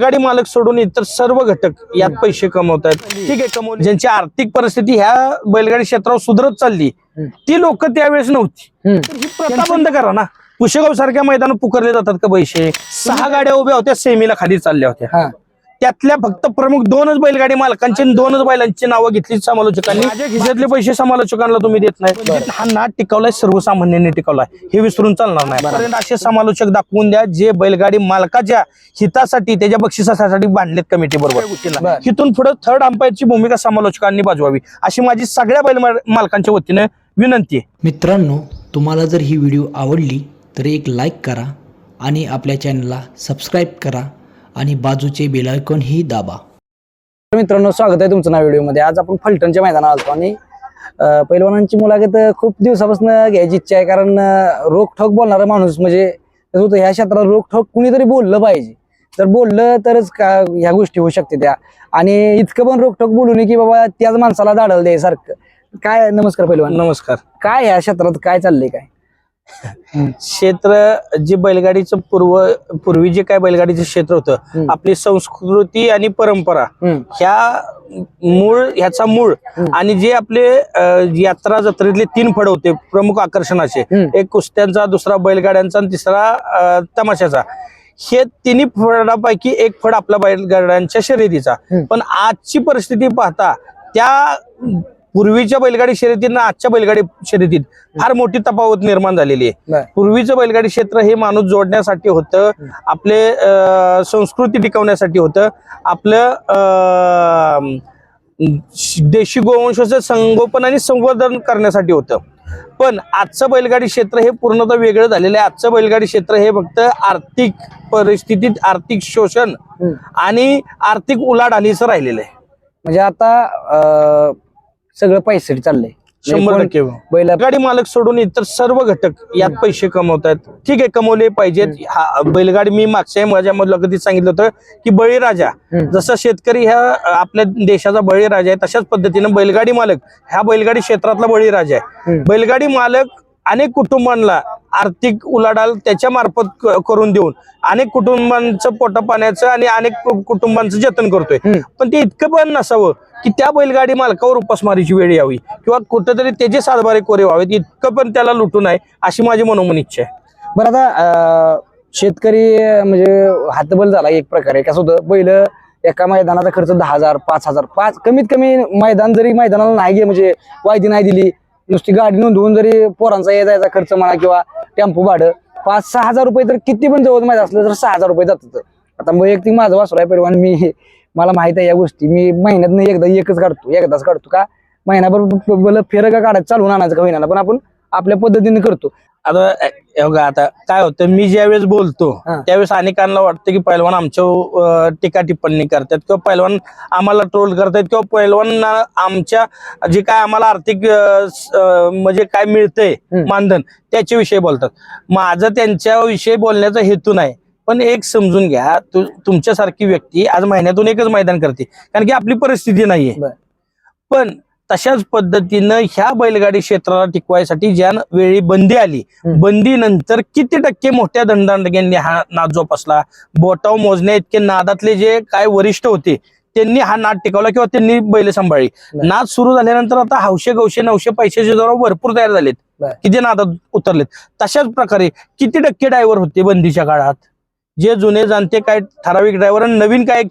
गाडी मालक सोडून इतर सर्व घटक यात पैसे कमवत आहेत ठीक आहे कमवले. ज्यांची आर्थिक परिस्थिती ह्या बैलगाडी क्षेत्रावर सुधरत चालली. ती लोक त्यावेळेस नव्हती. तर ही प्रथा बंद करा ना. पुशेगाव सारख्या मैदानात पुकारले जातात का पैसे? सहा गाड्या उभ्या होत्या सेमीला खाली चालल्या होत्या. हा. त्यातल्या फक्त प्रमुख दोनच बैलगाडी मालकांची दोनच बैलांची नावं घेतली समालोचकांनी. माझ्या खिशातले पैसे समालोचकांना तुम्ही देत नाही. हा नाद टिकवलाय सर्वसामान्यांनी टिकवलाय. हे विसरून चालणार नाही. पर्यंत असे समालोचक दाखवून द्या जे बैलगाडी मालकाच्या हितासाठी त्याच्या बक्षिसासाठी बांधलेत कमिटी बरोबर. बरं. तिथून पुढे थर्ड अंपायरची भूमिका समालोचकांनी बाजवावी. अशी माझी सगळ्या बैल मालकांच्या वतीने विनंती आहे. मित्रांनो तुम्हाला जर ही व्हिडिओ आवडली तर एक लाईक करा आणि आपल्या चॅनलला सबस्क्राईब करा. आणि बाजूचे बेलायकॉन ही दाबा. तर मित्रांनो स्वागत आहे तुमचं नाव व्हिडिओमध्ये. आज आपण फलटणच्या मैदानात आलतो आणि पैलवानांची मुलाखत खूप दिवसापासून घ्यायची इच्छा आहे कारण अं, रोखठोक बोलणारा माणूस म्हणजे कसं होतं ह्या क्षेत्रात रोखठोक कुणीतरी बोललं पाहिजे. तर बोललं तरच का ह्या गोष्टी होऊ शकते त्या. आणि इतकं पण रोखठोक बोलू नये की बाबा त्याच माणसाला दाडल दे सारखं. काय नमस्कार पैलवान. नमस्कार. काय ह्या क्षेत्रात काय चाललंय काय? क्षेत्र जे बैलगाडीचं पूर्व पूर्वी जे काय बैलगाडीचं क्षेत्र होतं. आपली संस्कृती आणि परंपरा ह्या मूळ ह्याचा मूळ. आणि जे आपले यात्रा जत्रेतले तीन फड होते प्रमुख आकर्षणाचे. एक कुस्त्यांचा दुसरा बैलगाड्यांचा आणि तिसरा तमाशाचा हे तिन्ही फडापैकी एक फड आपल्या बैलगाड्यांच्या शर्यतीचा. पण आजची परिस्थिती पाहता त्या पूर्वीच्या बैलगाडी शर्यतींना आजच्या बैलगाडी शर्यतीत फार मोठी तफावत निर्माण झालेली आहे. पूर्वीचं बैलगाडी क्षेत्र हे माणूस जोडण्यासाठी होतं आपले संस्कृती टिकवण्यासाठी होतं. आपलं देशी गोवंशाचं संगोपन आणि संवर्धन करण्यासाठी होतं. पण आजचं बैलगाडी क्षेत्र हे पूर्णतः वेगळं झालेलं आहे. आजचं बैलगाडी क्षेत्र हे फक्त आर्थिक परिस्थितीत आर्थिक शोषण. आणि आर्थिक उलाढालीचं राहिलेलं आहे. म्हणजे आता सगळं पैसे चाललंय. शंभर कोण- टक्के. बैल गाडी मालक सोडून इतर सर्व घटक यात पैसे कमवत आहेत ठीक आहे कमवले पाहिजेत. हा बैलगाडी मी मागच्या माझ्या मुलाखतीत सांगितलं होतं की बळीराजा. जसं शेतकरी ह्या आपल्या देशाचा बळीराजा आहे तशाच पद्धतीनं बैलगाडी मालक ह्या बैलगाडी क्षेत्रातला बळीराजा आहे. बैलगाडी मालक अनेक कुटुंबांना आर्थिक उलाढाल त्याच्या मार्फत करून देऊन अनेक कुटुंबांचं पोटा पाण्याचं आणि अनेक कुटुंबांचं जतन करतोय. पण ते इतकं पण नसावं की त्या बैलगाडी मालकावर उपासमारीची वेळ यावी किंवा कुठंतरी त्याचे सातबारे कोरे व्हावेत इतकं पण त्याला लुटू नये अशी माझी मनोमन इच्छा आहे. बरं आता शेतकरी म्हणजे हातबल झाला एक प्रकारे. कसं होतं बैल एका मैदानाचा खर्च दहा हजार पाच हजार पाच कमीत कमी मैदान जरी मैदानाला नाही गे म्हणजे वायदी नाही दिली नुसती गाडी नोंदवून जरी पोरांचा ये जायचा खर्च म्हणा किंवा टेम्पो भाडं पाच सहा हजार रुपये तर किती पण जवळ माहीत असलं तर सहा हजार रुपये जातात. आता वैयक्तिक माझं वासरू आहे परिवहन मी मला माहीत आहे या गोष्टी. मी महिन्यात एकदा एकच काढतो. एकदाच काढतो का? महिनाभर फेर का काढायचं? चालून आणायचं का होईना पण आपण आपल्या पद्धतीने करतो. आता आता काय होतं? मी ज्यावेळेस बोलतो. त्यावेळेस अनेकांना वाटतं की पैलवान आमच्या टीका टिप्पणी करतात किंवा पैलवान आम्हाला ट्रोल करतात किंवा पैलवान आमच्या जे काय आम्हाला आर्थिक म्हणजे काय मिळतंय. मानधन त्याच्याविषयी बोलतात. माझं त्यांच्याविषयी बोलण्याचा हेतू नाही. पण एक समजून घ्या तु- तुमच्यासारखी व्यक्ती आज महिन्यातून एकच मैदान करते कारण की आपली परिस्थिती नाहीये. पण तशाच पद्धतीनं ह्या बैलगाडी क्षेत्राला टिकवायसाठी ज्या वेळी बंदी आली हम्म. बंदी नंतर किती टक्के मोठ्या दंडांनी हा नाद जोपासला बोटाव मोजण्या इतके नादातले जे काय वरिष्ठ होते त्यांनी हा नाद टिकवला किंवा त्यांनी बैल सांभाळली. नाद सुरू झाल्यानंतर आता हौशे गौशे नऊशे पैशाचे जरा भरपूर तयार झालेत. किती नादात उतरलेत तशाच प्रकारे किती टक्के ड्रायव्हर होते बंदीच्या काळात जे जुने जाणते काय ठराविक ड्रायव्हर आणि नवीन काय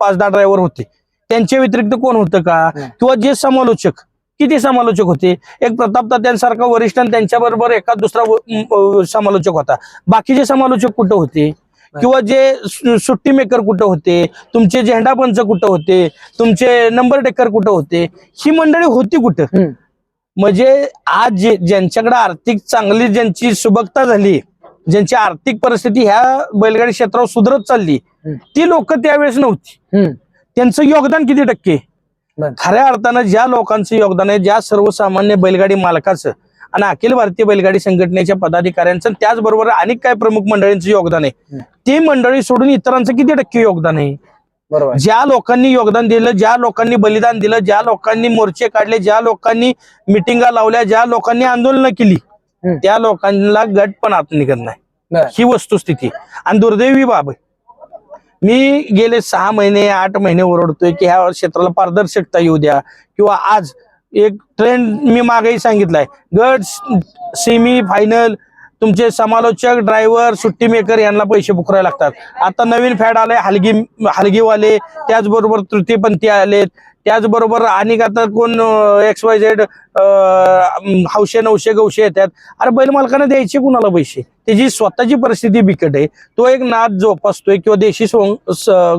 पाच दहा ड्रायव्हर होते त्यांच्या व्यतिरिक्त कोण होतं का. किंवा जे समालोचक किती समालोचक होते? एक प्रताप तात्यांसारखा वरिष्ठ आणि त्यांच्या बरोबर एका दुसरा समालोचक होता. बाकीचे समालोचक कुठं होते? किंवा जे सुट्टी मेकर कुठं होते? तुमचे झेंडा पंच कुठं होते? तुमचे नंबर टेकर कुठं होते? ही मंडळी होती कुठं. म्हणजे आज जे ज्यांच्याकडे आर्थिक चांगली ज्यांची सुबकता झाली ज्यांची आर्थिक परिस्थिती ह्या बैलगाडी क्षेत्रावर सुधरत चालली. ती लोक त्यावेळेस नव्हती. त्यांचं योगदान किती टक्के. खऱ्या अर्थानं ज्या लोकांचं योगदान आहे ज्या सर्वसामान्य बैलगाडी मालकाचं आणि अखिल भारतीय बैलगाडी संघटनेच्या पदाधिकाऱ्यांचं त्याचबरोबर अनेक काय प्रमुख मंडळींचं योगदान आहे. ते मंडळी सोडून इतरांचं किती टक्के योगदान आहे बरोबर ज्या लोकांनी योगदान दिलं ज्या लोकांनी बलिदान दिलं ज्या लोकांनी मोर्चे काढले ज्या लोकांनी मिटिंगा लावल्या ज्या लोकांनी आंदोलनं केली. त्या लोकांना गट पण आत निघत नाही. ही वस्तुस्थिती. आणि दुर्दैवी बाब आहे. मी गेले सहा महिने आठ महिने ओरडतोय की ह्या क्षेत्राला पारदर्शकता येऊ द्या. किंवा आज एक ट्रेंड मी मागेही सांगितलाय. गट सेमी फायनल तुमचे समालोचक ड्रायव्हर सुट्टी मेकर यांना पैसे पुकरायला लागतात. आता नवीन फॅड आलाय हलगी हलगीवाले त्याचबरोबर तृतीयपंथी आलेत. त्याचबरोबर आणि आता कोण एक्स वाय झेड हौशे नऊशे गौशे येतात. अरे बैलमालकानं द्यायचे कुणाला पैसे? त्याची स्वतःची परिस्थिती बिकट आहे. तो एक नाद जोपासतोय किंवा देशी स-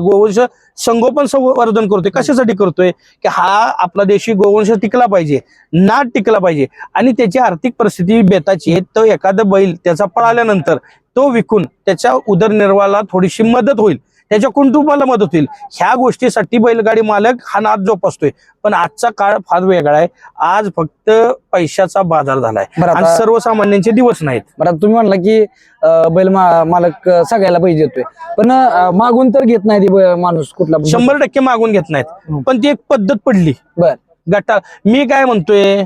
गोवंश संगोपन संवर्धन करतोय. कशासाठी करतोय? की हा आपला देशी गोवंश टिकला पाहिजे नाद टिकला पाहिजे आणि त्याची आर्थिक परिस्थिती बेताची आहे. तो एखादा बैल त्याचा पळाल्यानंतर तो विकून त्याच्या उदरनिर्वाहाला थोडीशी मदत होईल. त्याच्या कुटुंबाला मदत होईल ह्या गोष्टीसाठी बैलगाडी मालक हा नाद जोपासतोय. पण आजचा काळ फार वेगळा आहे. आज फक्त पैशाचा बाजार झालाय. आणि सर्वसामान्यांचे दिवस नाहीत. बरं तुम्ही म्हणला की बैल मा- मालक सगळ्याला पैसे देतोय. पण मागून तर घेत नाही माणूस कुठला. शंभर टक्के मागून घेत नाहीत. पण ती एक पद्धत पडली. बर. गटा मी काय म्हणतोय?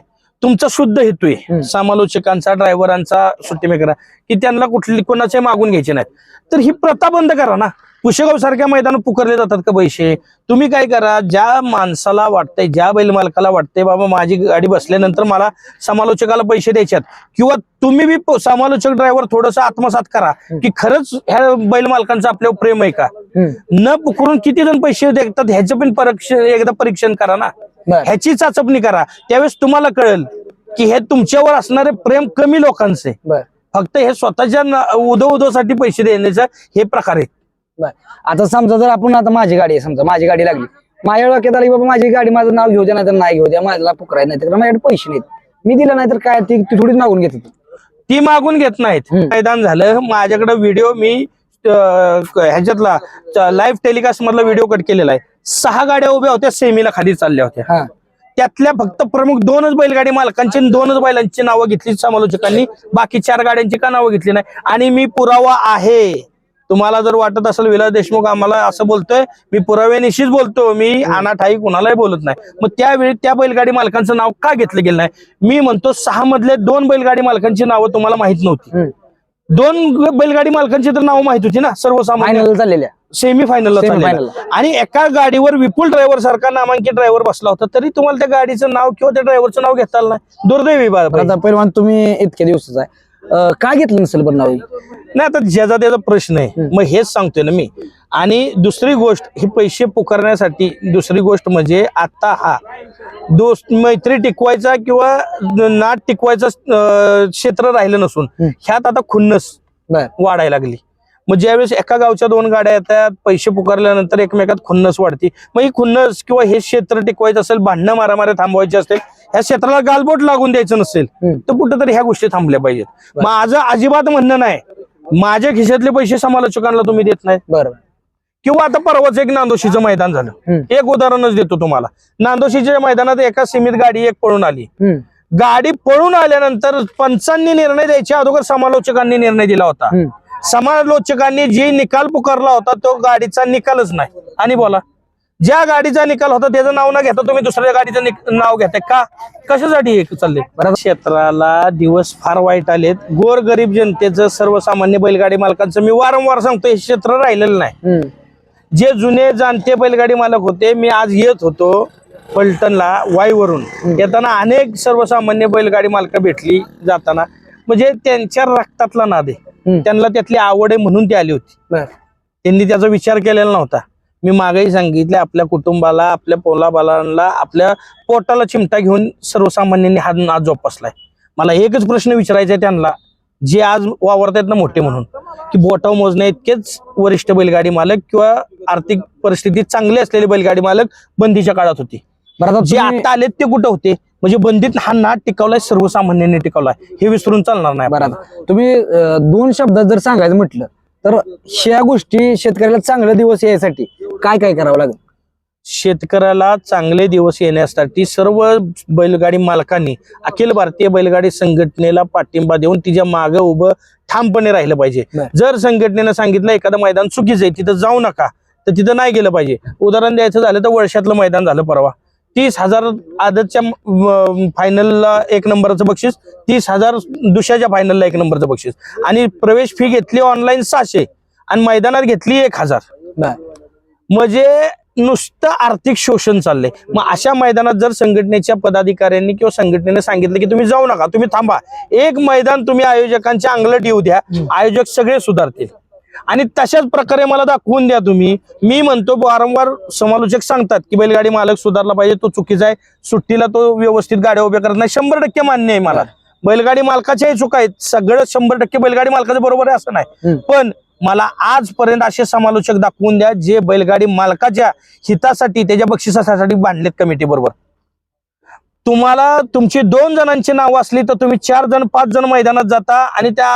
तुमचा शुद्ध हेतू. आहे. समालोचकांचा ड्रायव्हरांचा सुट्टी मेकरा की त्यांना कुठली कोणाचे मागून घ्यायचे नाहीत. तर ही प्रथा बंद करा ना. पुशेगाव सारख्या मैदानात पुकारले जातात का पैसे? तुम्ही काय करा ज्या माणसाला वाटतंय ज्या बैल मालकाला वाटतंय बाबा माझी गाडी बसल्यानंतर मला समालोचकाला पैसे द्यायच्यात किंवा तुम्ही बी समालोचक ड्रायव्हर थोडस आत्मसात करा की खरंच ह्या बैल मालकांचं आपल्यावर प्रेम आहे का. न पुकरून किती जण पैसे देतात ह्याचं पण परीक्षण एकदा परीक्षण करा ना. ह्याची चाचपणी करा. त्यावेळेस तुम्हाला कळेल की हे तुमच्यावर असणारे प्रेम कमी लोकांचे. फक्त हे स्वतःच्या उदो उदोसाठी पैसे देण्याचं हे प्रकार आहेत बर. आता समजा जर आपण आता माझी गाडी आहे समजा माझी गाडी लागली. माझ्या डोक्यात आली बाबा माझी गाडी माझं नाव घेऊ द्या नाही तर नाही घेऊ द्या माझ्याला पुकराय नाही तर माझ्याकडे पैसे नाहीत. मी दिलं नाही तर काय? ती थोडीच मागून घेत होती ती मागून घेत नाहीत. मैदान झालं माझ्याकडे व्हिडिओ मी ह्याच्यातला लाईव्ह टेलिकास्ट मधला व्हिडिओ कट केलेला आहे. सहा गाड्या उभ्या होत्या सेमीला खाली चालल्या होत्या. हा. त्यातल्या फक्त प्रमुख दोनच बैलगाडी मालकांची दोनच बैलांची नावं घेतली समालोचकांनी. बाकी चार गाड्यांची का नावं घेतली नाही? आणि मी पुरावा आहे. तुम्हाला जर वाटत असेल विलास देशमुख आम्हाला असं बोलतोय मी पुराव्यानिशीच बोलतो. मी अनाठाई कुणालाही बोलत नाही. मग त्यावेळी त्या बैलगाडी मालकांचं नाव का घेतलं गेलं नाही? मी म्हणतो सहा मधले दोन बैलगाडी मालकांची नावं तुम्हाला माहीत नव्हती. दोन बैलगाडी मालकांची तर नावं माहीत होती ना सर्वसामान्य. फायनल चाललेल्या. सेमी फायनलला Semi-final. आणि एका गाडीवर विपुल ड्रायव्हर सारखा नामांकित ड्रायव्हर बसला होता तरी तुम्हाला त्या गाडीचं नाव किंवा त्या ड्रायव्हरचं नाव घेता आलं नाही दुर्दैवी बाब आहे. आता पहिलवान तुम्ही इतक्या दिवसाचा आहे. अं, का घेतलं नसेल बरं नाव नाही आता ज्याचा त्याचा प्रश्न आहे. मग हेच सांगतोय ना मी. आणि दुसरी गोष्ट हे पैसे पुकारण्यासाठी दुसरी गोष्ट म्हणजे आता हा दोस्त मैत्री टिकवायचा किंवा नाट टिकवायचा क्षेत्र राहिलं नसून. ह्यात आता खुन्नस वाढायला लागली. मग ज्यावेळेस एका गावच्या दोन गाड्या येतात पैसे पुकारल्यानंतर एकमेकात खुन्नस वाढती. मग ही खुन्नस किंवा हे क्षेत्र टिकवायचं असेल भांडणं मारामाऱ्या थांबवायचे असतील ह्या क्षेत्राला गालबोट लागून द्यायचं नसेल. तर कुठेतरी ह्या गोष्टी थांबल्या पाहिजेत. माझं अजिबात म्हणणं नाही. माझ्या खिशातले पैसे समालोचकांना तुम्ही देत नाही. बरं. किंवा आता परवाच एक नांदोशीचं मैदान झालं. एक उदाहरणच देतो तुम्हाला. नांदोशीच्या मैदानात एका सीमित गाडी एक पळून आली. गाडी पळून आल्यानंतर पंचांनी निर्णय द्यायच्या अगोदर समालोचकांनी निर्णय दिला होता. समालोचकांनी जे निकाल पुकारला होता तो गाडीचा निकालच नाही. आणि बोला ज्या गाडीचा निकाल होता त्याचं नाव न घेता तुम्ही दुसऱ्या गाडीचं नाव घेताय का? कशासाठी चालले क्षेत्राला दिवस फार वाईट आलेत. गोर गरीब जनतेचं सर्वसामान्य बैलगाडी मालकांचं मी वारंवार सांगतो हे क्षेत्र राहिलेलं नाही. जे जुने जाणते बैलगाडी मालक होते मी आज येत होतो पलटणला वाईवरून. येताना अनेक सर्वसामान्य बैलगाडी मालक भेटली जाताना. म्हणजे त्यांच्या रक्तातला नाद आहे. त्यांना त्यातली आवड आहे म्हणून ती आली होती. त्यांनी त्याचा विचार केलेला नव्हता. मी मागेही सांगितले आपल्या कुटुंबाला आपल्या पोलाबालांना आपल्या पोटाला चिमटा घेऊन सर्वसामान्यांनी हा नाद जोपासलाय. मला एकच प्रश्न विचारायचा आहे त्यांना. जे आज वावरतायत ना मोठे म्हणून की बोटाव मोजण्या इतकेच वरिष्ठ बैलगाडी मालक किंवा आर्थिक परिस्थिती चांगली असलेले बैलगाडी मालक बंदीच्या काळात होती. बरं जे आता आलेत ते कुठं होते? म्हणजे बंदीत हा नाद टिकवलाय सर्वसामान्यांनी टिकवलाय. हे विसरून चालणार नाही बरं तुम्ही दोन शब्दात जर सांगायचं म्हटलं तर ह्या गोष्टी शेतकऱ्याला चांगले दिवस यायसाठी काय काय करावं लागेल? शेतकऱ्याला चांगले दिवस येण्यासाठी सर्व बैलगाडी मालकांनी अखिल भारतीय बैलगाडी संघटनेला पाठिंबा देऊन तिच्यामागे उभं ठामपणे राहिलं पाहिजे. जर संघटनेनं सांगितलं एखादं मैदान चुकीचं आहे तिथं जाऊ नका तर तिथं नाही गेलं पाहिजे. उदाहरण द्यायचं झालं तर वर्षातलं मैदान झालं परवा. तीस हजार आदतच्या फायनलला एक नंबरचं बक्षीस तीस हजार दुसऱ्याच्या फायनलला एक नंबरचं बक्षीस. आणि प्रवेश फी घेतली ऑनलाईन सहाशे आणि मैदानात घेतली एक हजार. म्हणजे नुसतं आर्थिक शोषण चाललंय. मग अशा मैदानात जर संघटनेच्या पदाधिकाऱ्यांनी किंवा संघटनेने सांगितलं की तुम्ही जाऊ नका तुम्ही थांबा. एक मैदान तुम्ही आयोजकांच्या अंगलट येऊ द्या आयोजक सगळे सुधारतील. आणि तशाच प्रकारे मला दाखवून द्या तुम्ही. मी म्हणतो वारंवार समालोचक सांगतात की बैलगाडी मालक सुधारला पाहिजे तो चुकीचा आहे. सुट्टीला तो व्यवस्थित गाड्या उभ्या करत नाही. शंभर टक्के मान्य आहे मला. बैलगाडी मालकाच्याही चुका आहेत. सगळं शंभर टक्के बैलगाडी मालकाचं बरोबर आहे असं नाही. पण मला आजपर्यंत असे समालोचक दाखवून द्या जे बैलगाडी मालकाच्या हितासाठी त्याच्या बक्षिसासाठी बांधलेत कमिटी बरोबर. तुम्हाला तुमची दोन जणांची नावं असली तर तुम्ही चार जण पाच जण मैदानात जाता आणि त्या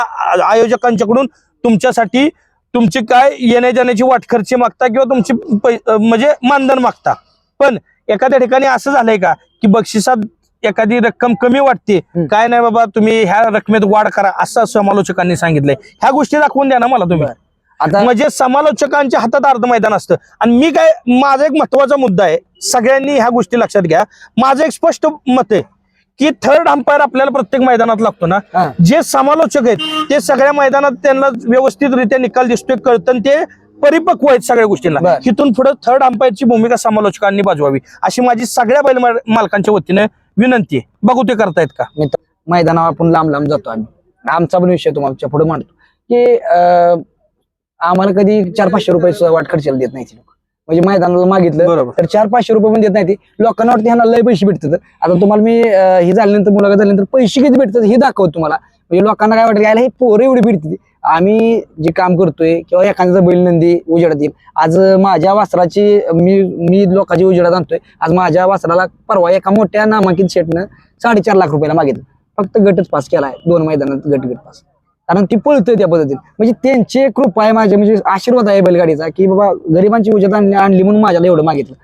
आयोजकांच्याकडून तुमच्यासाठी तुमची काय येण्या जाण्याची वाटखर्ची मागता किंवा तुमची पै- म्हणजे मानधन मागता. पण एखाद्या ठिकाणी असं झालंय का की बक्षिसात एखादी रक्कम कमी वाटते. काय नाही बाबा तुम्ही ह्या रकमेत वाढ करा असं समालोचकांनी सांगितलंय. ह्या गोष्टी दाखवून द्या ना मला तुम्ही. म्हणजे समालोचकांच्या हातात अर्ध मैदान असतं. आणि मी काय माझा एक महत्त्वाचा मुद्दा आहे सगळ्यांनी ह्या गोष्टी लक्षात घ्या. माझं एक स्पष्ट मत आहे की थर्ड अंपायर आपल्याला प्रत्येक मैदानात लागतो ना. जे समालोचक आहेत ते सगळ्या मैदानात त्यांना व्यवस्थितरित्या निकाल दिसतोय कळतं ते परिपक्व आहेत सगळ्या गोष्टींना. इथून पुढे थर्ड अंपायरची भूमिका समालोचकांनी बाजवावी. अशी माझी सगळ्या बैल मालकांच्या वतीने विनंती आहे. बघू ते करतायत का? मैदानावर आपण लांब लांब जातो आम्ही. आमचा पण विषय तुमच्यापुढे मांडतो. की आम्हाला कधी चार पाचशे रुपये सुद्धा वाट खर्चाला देत नाही लोक. म्हणजे मैदानाला मागितलं बरोबर. तर चार पाचशे रुपये पण देत नाही लोकांना वाटतं ह्यांना लय पैसे भेटतात. आता तुम्हाला मी हे झाल्यानंतर मुलाखत झाल्यानंतर पैसे किती भेटतात हे दाखवतो तुम्हाला. म्हणजे लोकांना काय वाटतं यायला हे पोरं एवढी भेटते आम्ही जे काम करतोय किंवा एखाद्याचा बैल नंदी उजेडात येईल. आज माझ्या वासराची मी मी लोकांची उजेडात आणतोय. आज माझ्या वासराला परवा एका मोठ्या नामांकित शेटनं साडेचार लाख रुपयाला मागितलं. फक्त गटच पास केलाय. दोन मैदानात गट गट पास. कारण ती पळतोय त्या पद्धतीने म्हणजे त्यांची कृपा आहे माझ्या म्हणजे आशीर्वाद आहे बैलगाडीचा की बाबा गरिबांची उजेड आणली आणली म्हणून माझ्याला एवढं मागितलं.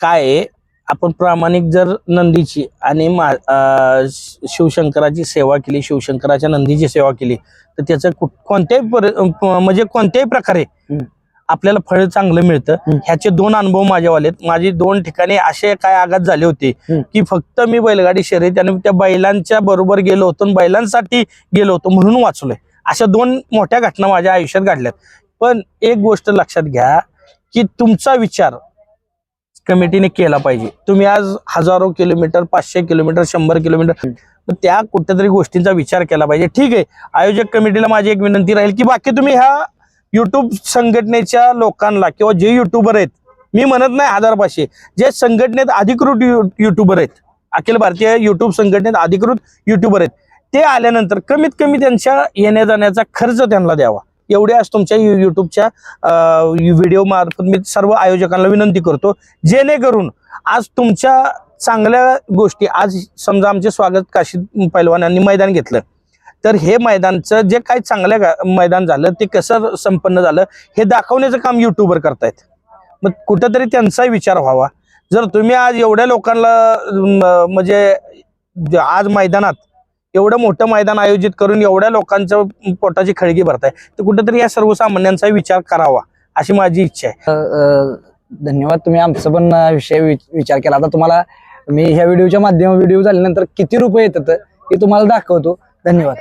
काय आपण प्रामाणिक जर नंदीची आणि मा- शिवशंकराची सेवा केली शिवशंकराच्या नंदीची सेवा केली तर त्याचं कोणत्याही म्हणजे कोणत्याही प्रकारे. आपल्याला फळ चांगलं मिळतं. ह्याचे दोन अनुभव माझ्यावाले आहेत माझी दोन ठिकाणी असे काय आघात झाले होते. की फक्त मी बैलगाडी शर्यत आणि त्या बैलांच्या बरोबर गेलो होतो आणि बैलांसाठी गेलो होतो म्हणून वाचलोय अशा दोन मोठ्या घटना माझ्या आयुष्यात घडल्यात पण एक गोष्ट लक्षात घ्या की तुमचा विचार कमिटीने केला पाहिजे. तुम्ही आज हजारो किलोमीटर पाचशे किलोमीटर शंभर किलोमीटर त्या कुठल्यातरी गोष्टींचा विचार केला पाहिजे. ठीक आहे आयोजक कमिटीला माझी एक विनंती राहील की बाकी तुम्ही ह्या युट्यूब संघटनेच्या लोकांना किंवा जे युट्यूबर आहेत मी म्हणत नाही हजार पाचशे जे संघटनेत अधिकृत यु- युट्यूबर आहेत अखिल भारतीय युट्यूब संघटनेत अधिकृत युट्यूबर आहेत ते आल्यानंतर कमीत कमी त्यांच्या येण्या जाण्याचा खर्च त्यांना द्यावा. एवढे आज तुमच्या युट्यूबच्या व्हिडिओ मार्फत मी सर्व आयोजकांना विनंती करतो जेणेकरून आज तुमच्या चांगल्या गोष्टी आज समजा आमचे स्वागत काशी पैलवानांनी मैदान घेतलं तर हे मैदानचं जे काही चांगलं मैदान झालं ते कसं संपन्न झालं हे दाखवण्याचं काम युट्यूबर करतायत. मग कुठंतरी त्यांचाही विचार व्हावा. जर तुम्ही आज एवढ्या लोकांना म्हणजे आज मैदानात एवढं मोठं मैदान आयोजित करून एवढ्या लोकांचं पोटाची खळगी भरताय. तर कुठंतरी या सर्वसामान्यांचा विचार करावा अशी माझी इच्छा आहे. धन्यवाद. तुम्ही आमचं पण विषय विच- विचार केला. आता तुम्हाला मी ह्या व्हिडिओच्या माध्यम व्हिडिओ झाल्यानंतर किती रुपये येतात हे तुम्हाला दाखवतो. धन्यवाद.